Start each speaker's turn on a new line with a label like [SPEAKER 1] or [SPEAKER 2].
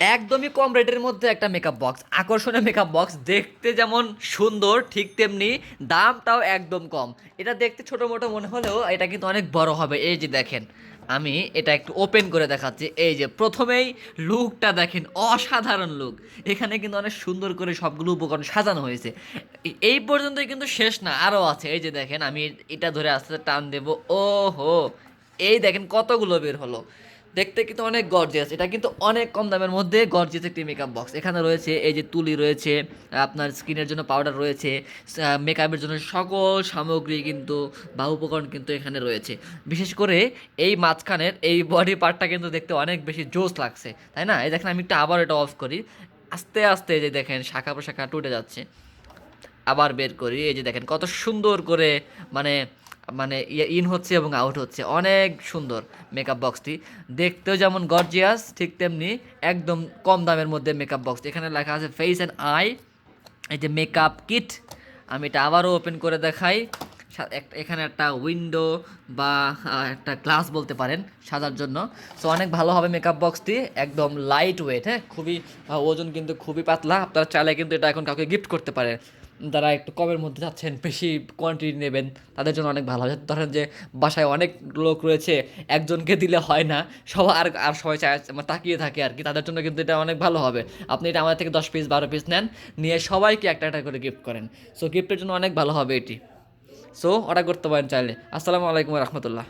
[SPEAKER 1] একদমই কম রেটের মধ্যে একটা মেকআপ বক্স আকর্ষণীয় মেকআপ বক্স দেখতে যেমন সুন্দর, ঠিক তেমনি দামটাও একদম কম। এটা দেখতে ছোটো মোটো মনে হলেও এটা কিন্তু অনেক বড় হবে। এই যে দেখেন, আমি এটা একটু ওপেন করে দেখাচ্ছি। এই যে প্রথমেই লুকটা দেখেন, অসাধারণ লুক এখানে কিন্তু অনেক সুন্দর করে সবগুলো উপকরণ সাজানো হয়েছে। এই পর্যন্তই কিন্তু শেষ না আরও আছে। এই যে দেখেন, আমি এটা ধরে আস্তে আস্তে টান দেবো। ও হো এই দেখেন কতগুলো বের হলো। দেখতে কিন্তু অনেক গর্জিয়াস এটা কিন্তু অনেক কম দামের মধ্যে গর্জিয়াস একটি মেকআপ বক্স এখানে রয়েছে এই যে তুলি রয়েছে, আপনার স্কিনের জন্য পাউডার রয়েছে মেকআপের জন্য সকল সামগ্রী কিন্তু, বা উপকরণ কিন্তু এখানে রয়েছে। বিশেষ করে এই মাঝখানের এই বডি পার্টটা কিন্তু দেখতে অনেক বেশি জোস লাগছে, তাই না? এই দেখেন আমি একটু আবার এটা অফ করি। আস্তে আস্তে যে দেখেন শাখা প্রশাখা টুটে যাচ্ছে। আবার বের করি, এই যে দেখেন কত সুন্দর করে মানে মানে ইয়ে ইন হচ্ছে এবং আউট হচ্ছে। অনেক সুন্দর মেকআপ বক্সটি দেখতেও যেমন গর্জিয়াস ঠিক তেমনি একদম কম দামের মধ্যে মেকআপ বক্স এখানে লেখা আছে ফেস অ্যান্ড আই এই যে মেকআপ কিট আমি এটা আবারও ওপেন করে দেখাই। এখানে একটা উইন্ডো বা একটা গ্লাস বলতে পারেন সাজার জন্য। সো অনেক ভালো হবে মেকআপ বক্সটি একদম লাইট ওয়েট হ্যাঁ? খুবই ওজন কিন্তু খুবই পাতলা। আপনারা চাইলে কিন্তু এটা এখন কাউকে গিফট করতে পারেন। যারা একটু কমের মধ্যে যাচ্ছেন, বেশি কোয়ান্টিটি নেবেন, তাদের জন্য অনেক ভালো। হবে ধরেন যে বাসায় অনেক লোক রয়েছে, একজনকে দিলে হয় না, সবাই আর আর সবাই চায় মানে তাকিয়ে থাকে আর কি। তাদের জন্য কিন্তু এটা অনেক ভালো হবে। আপনি এটা আমাদের থেকে দশ পিস বারো পিস নেন, নিয়ে সবাইকে একটা একটা করে গিফট করেন। সো গিফটের জন্য অনেক ভালো হবে এটি। সো অর্ডার করতে পারেন চাইলে। আসসালামু আলাইকুম রহমতুল্লাহ।